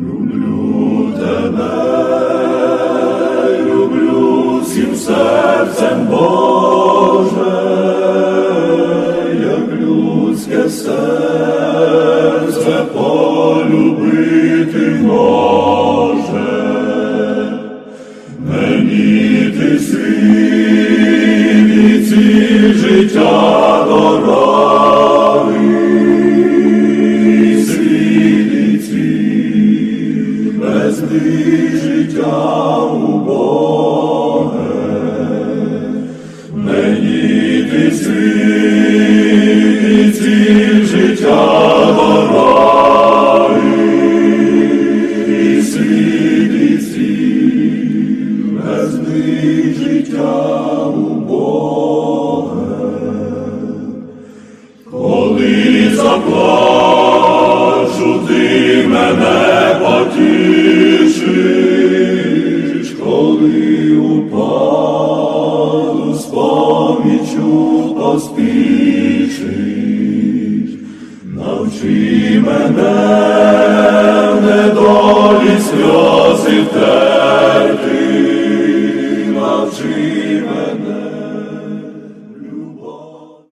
Люблю тебе, люблю всім серцем Боже, як людське серце полюбити може. Мені ти світі убоге. Мені ти світі життя дороги, світі, без них життя убоге. Коли заплачу, ти мене потішиш, помічю поспішиш, навчи мене в недолі сльози в навчи